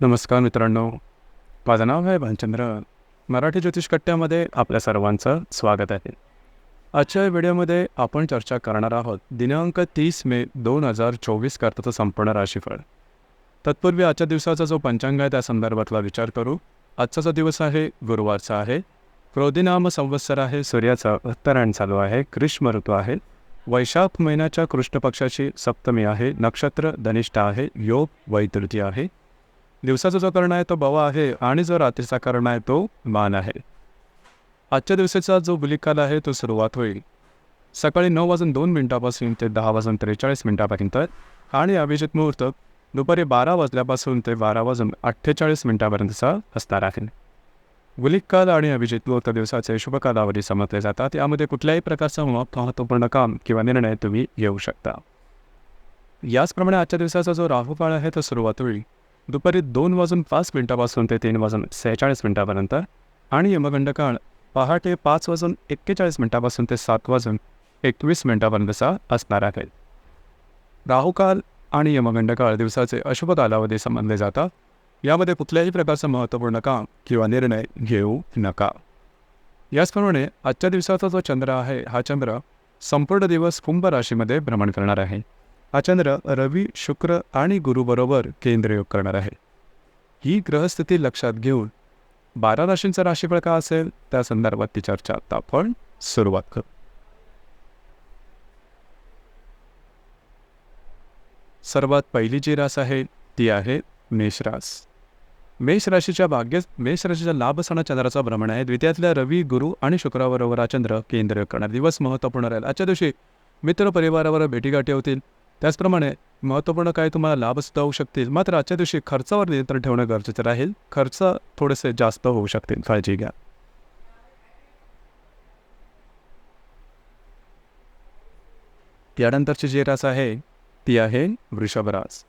नमस्कार मित्रांनो. माझं नाव आहे भानचंद्र. मराठी ज्योतिष कट्ट्यामध्ये आपल्या सर्वांचं स्वागत आहे. आजच्या व्हिडिओमध्ये आपण चर्चा करणार आहोत दिनांक तीस मे दोन हजार चोवीस करताचं संपूर्ण राशीफळ. तत्पूर्वी आजच्या दिवसाचा जो पंचांग आहे त्या संदर्भातला विचार करू. आजचा जो दिवस आहे गुरुवारचा आहे. क्रोधिनाम संवत्सर आहे सूर्याचा उत्तरायण चालू आहे ग्रीष्म ऋतू आहे. वैशाख महिन्याच्या कृष्ण पक्षाची सप्तमी आहे नक्षत्र धनिष्ठ आहे योग वैतृती आहे. दिवसाचा जो कर्ण आहे तो बवा आहे आणि जो रात्रीचा कर्ण आहे तो मान आहे. आजच्या दिवसाचा जो बुलिकाल आहे तो सुरुवात होईल. सकाळी नऊ वाजून दोन मिनिटापासून ते दहा वाजून त्रेचाळीस मिनिटापर्यंत आणि अभिजित मुहूर्त दुपारी बारा वाजल्यापासून ते बारा वाजून अठ्ठेचाळीस मिनिटापर्यंतचा असणार आहे. गुलिकाल आणि अभिजित मुहूर्त दिवसाचे शुभ कालावधी समजले जातात. यामध्ये कुठल्याही प्रकारचं महत्त्वपूर्ण काम किंवा निर्णय तुम्ही घेऊ शकता. याचप्रमाणे आजच्या दिवसाचा जो राहुकाळ आहे तो सुरुवात होईल. दुपारी दोन वाजून पाच मिनिटापासून ते तीन वाजून सेहेचाळीस मिनिटापर्यंत आणि यमगंड काळ पहाटे पाच वाजून एक्केचाळीस मिनिटापासून ते सात वाजून एकवीस मिनिटापर्यंतचा असणार आहे. राहुकाल आणि यमगंड काळ दिवसाचे अशुभ कालावधी समजले जातात यामध्ये कुठल्याही प्रकारचं महत्त्वपूर्ण काम किंवा निर्णय घेऊ नका. याचप्रमाणे आजच्या दिवसाचा जो चंद्र आहे हा चंद्र संपूर्ण दिवस कुंभ राशीमध्ये भ्रमण करणार आहे. हा चंद्र रवी शुक्र आणि गुरुबरोबर केंद्रयोग करणार आहे. ही ग्रहस्थिती लक्षात घेऊन बारा राशींचा राशीफळ का असेल? त्या संदर्भातली चर्चा आता आपण सुरुवात करू. सर्वात पहिली जी रास आहे ती आहे मेषरास मेष राशीच्या भाग्य मेष राशीच्या लाभ सणा चंद्राचा भ्रमण आहे. द्वितीयातल्या रवी गुरु आणि शुक्राबरोबर हा चंद्र केंद्र करणार. दिवस महत्त्वपूर्ण राहील. आजच्या दिवशी मित्र परिवारावर भेटीगाठी होतील. त्याचप्रमाणे महत्त्वपूर्ण काही तुम्हाला लाभसुद्धा होऊ शकतील. मात्र आजच्या दिवशी खर्चावर नियंत्रण ठेवणं गरजेचं राहील. खर्च थोडेसे जास्त होऊ शकतील. काळजी घ्या. यानंतरची जी रास आहे ती आहे वृषभ रास.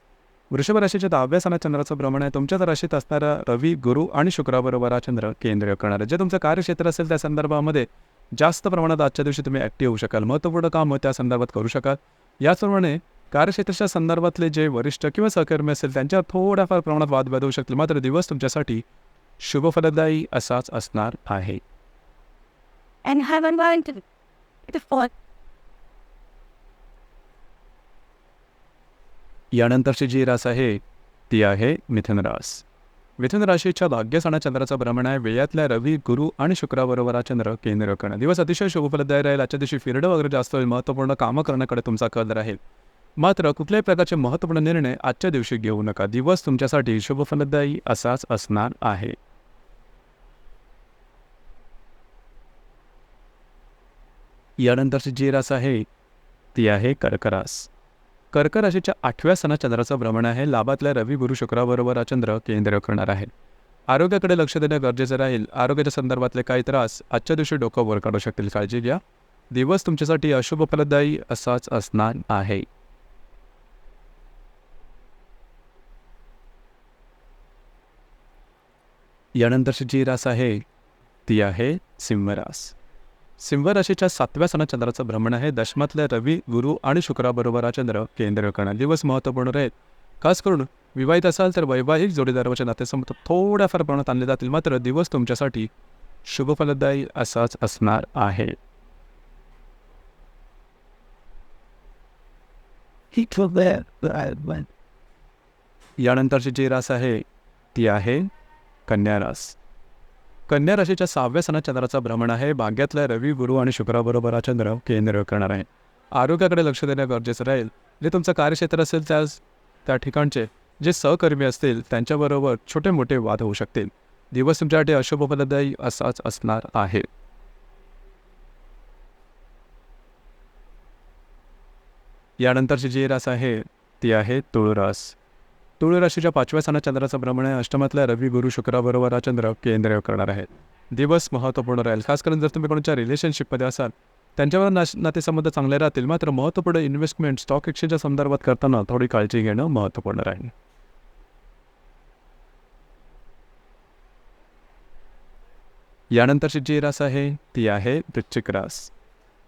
वृषभ राशीच्या दहाव्या सणा चंद्राचं भ्रमण आहे. तुमच्याच राशीत असणारा रवी गुरु आणि शुक्राबरोबर हा चंद्र केंद्रीय करणार आहे जे तुमचं कार्यक्षेत्र असेल त्या संदर्भामध्ये जास्त प्रमाणात आजच्या दिवशी तुम्ही ॲक्टिव्ह होऊ शकाल. महत्त्वपूर्ण काम त्या संदर्भात करू शकाल. याचप्रमाणे कार्यक्षेत्राच्या संदर्भातले जे वरिष्ठ किंवा सहकर्मी असेल त्यांच्यावर थोड्याफार प्रमाणात वादविवाद होऊ शकतील. मात्र दिवस तुमच्यासाठी शुभफलदायी असाच असणार आहे. यानंतरची जी रास आहे ती आहे मिथुन रास. मिथुन राशीच्या भाग्यसणा चंद्राचं भ्रमण आहे. वेळातल्या रवी गुरु आणि शुक्राबरोबर हा चंद्र केंद्र करणं. दिवस अतिशय शुभफलदायी राहील. आजच्या दिवशी फिरडं वगैरे जास्त होईल. महत्त्वपूर्ण कामं करण्याकडे तुमचा कल राहील. मात्र कुठल्याही प्रकारचे महत्त्वपूर्ण निर्णय आजच्या दिवशी घेऊ नका. दिवस तुमच्यासाठी शुभफलदायी असाच असणार आहे. यानंतरची जी रास आहे ती आहे कर्करास. कर्क राशीच्या आठव्या सणा चंद्राचं भ्रमण आहे. लाभातल्या रवी गुरु शुक्राबरोबर हा चंद्र केंद्र करणार आहे आरोग्याकडे लक्ष देणं गरजेचं राहील. आरोग्याच्या संदर्भातले काही त्रास आजच्या दिवशी डोकं वर काढू शकतील. काळजी घ्या. दिवस तुमच्यासाठी अशुभ फलदायी असाच असणार आहे. यानंतरची जी रास आहे ती आहे सिंहरास. सिंह राशीच्या सातव्या सणा चंद्राचं भ्रमण आहे. दशमातल्या रवी गुरु आणि शुक्राबरोबर हा चंद्र केंद्र करणार दिवस महत्त्वपूर्ण राहील खास करून विवाहित असाल तर वैवाहिक जोडीदाराच्या नातेसंबंध थोड्याफार प्रमाणात आणले जातील. मात्र दिवस तुमच्यासाठी शुभफलदायी असाच असणार आहे. यानंतरची जी रास आहे ती आहे कन्या रास कन्या राशीच्या सहाव्या सणात चंद्राचा भ्रमण आहे. भाग्यातल्या रवी गुरु आणि शुक्राबरोबर हा चंद्र केंद्र करणार आहे. आरोग्याकडे लक्ष देणं गरजेचं राहील. जे तुमचं कार्यक्षेत्र असेल त्यास त्या ठिकाणचे जे सहकर्मी असतील त्यांच्याबरोबर छोटे मोठे वाद होऊ शकतील. दिवस तुमच्यासाठी अशुभफलदायी असाच असणार आहे. यानंतरची जी रास आहे ती आहे तुळरास. तुळ राशीच्या पाचव्या सणा चंद्राचं भ्रमण आहे. अष्टमातल्या रवी गुरु शुक्राबरोबर हा चंद्र केंद्र करणार आहे दिवस महत्त्वपूर्ण राहील. खास करून जर तुम्ही कोणाच्या रिलेशनशिपमध्ये असाल त्यांच्यावर नाश नातेसंबंध चांगले राहतील. मात्र महत्त्वपूर्ण इन्व्हेस्टमेंट स्टॉक एक्सचेंजच्या संदर्भात करताना थोडी काळजी घेणं महत्त्वपूर्ण राहील. यानंतरची जी रास आहे ती आहे वृश्चिक रास.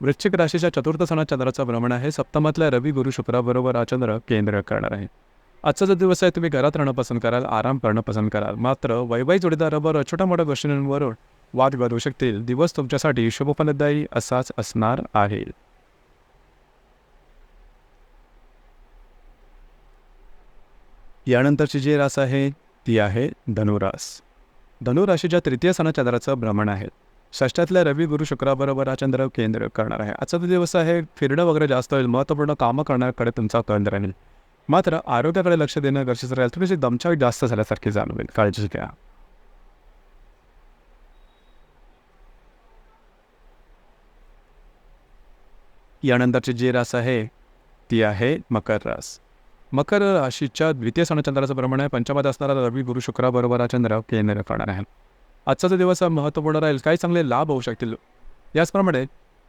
वृश्चिक राशीच्या चतुर्थ सणात चंद्राचा भ्रमण आहे. सप्तमातल्या रवी गुरु शुक्राबरोबर हा चंद्र केंद्र करणार आहे. आजचा जो दिवस आहे तुम्ही घरात राहणं पसंत कराल आराम करणं पसंत कराल. मात्र वैवाही जोडीदाराबरोबर छोट्या मोठ्या गोष्टींवरून वाद घडू शकतील. दिवस तुमच्यासाठी शुभफलदायी असाच असणार आहे. यानंतरची जी रास आहे ती आहे धनुरास. धनुराशीच्या तृतीय सणाचंद्राचं भ्रमण आहे. षष्ठातल्या रवी गुरु शुक्राबरोबर हा चंद्र केंद्र करणार आहे. आजचा दिवस आहे फिरणं वगैरे जास्त होईल. महत्त्वपूर्ण कामं करण्याकडे तुमचा कल राहील. मात्र आरोग्याकडे लक्ष देणं गरजेचं राहील. थोडीशी दमछावी जास्त झाल्यासारखी जाणवेल. काळजी घ्या. यानंतरची जी रास आहे ती आहे मकर रास. मकर राशीच्या द्वितीय सणचंद्राचं प्रमाण आहे. पंचमात असणारा रवी गुरु शुक्राबरोबर हा चंद्र केंद्र करणार आहे. आजचा जो दिवस हा महत्त्वपूर्ण राहील. काही चांगले लाभ होऊ शकतील. याचप्रमाणे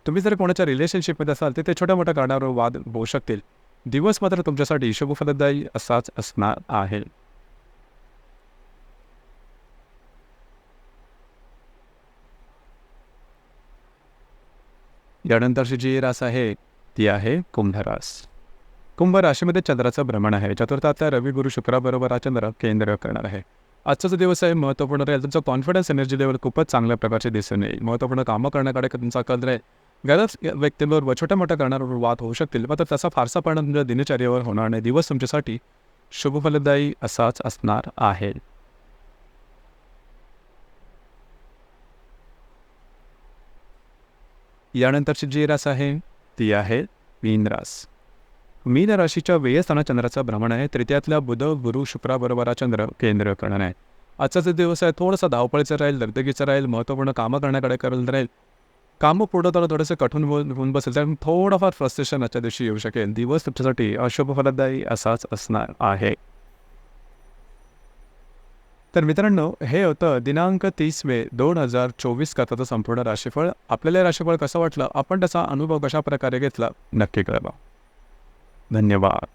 तुम्ही जर कोणाच्या रिलेशनशिपमध्ये असाल तर ते छोट्या मोठ्या कारणावर वाद होऊ शकतील. दिवस मात्र तुमच्यासाठी शुभफलदायी असाच असणार आहे. यानंतरची जी रास आहे ती आहे कुंभरास कुंभ राशीमध्ये चंद्राचं भ्रमण आहे. चतुर्थातल्या रवी गुरु शुक्राबरोबर हा चंद्र केंद्र करणार आहे. आजचा जो दिवस आहे महत्त्वपूर्ण. राहील तुमचा कॉन्फिडन्स एनर्जी लेवल खूपच चांगल्या प्रकारचे दिसून येईल. महत्त्वपूर्ण कामं करण्याकडे तुमचा कल राहील गरज व्यक्तींबरोबर छोट्या मोठ्या कारणावर वाद होऊ शकतील मात्र त्याचा फारसा परिणाम तुमच्या दिनचर्येवर होणार नाही. दिवस तुमच्यासाठी शुभफलदायी असाच असणार आहे. यानंतरची जी रास आहे ती आहे मीन रास. मीन राशीच्या व्ययस्थाना चंद्राचं भ्रमण आहे तृतीयातल्या बुध गुरु शुक्राबरोबर चंद्र केंद्र करणार आहे. आजचा जो दिवस आहे थोडासा धावपळीचा राहील दगदगीचा राहील महत्त्वपूर्ण कामं करण्याकडे करत राहील कामं पुढं तर थोडंसं कठीण होऊन होऊन बसेल. तर थोडंफार फ्रस्ट्रेशन आजच्या दिवशी येऊ शकेल. दिवस तुमच्यासाठी अशुभ फलदायी असाच असणार आहे. तर मित्रांनो हे होतं दिनांक तीस मे दोन हजार चोवीस करताचं संपूर्ण राशीफळ. आपल्याला राशीफळ कसं वाटलं? आपण त्याचा अनुभव कशा प्रकारे घेतला? नक्की कळवा. धन्यवाद.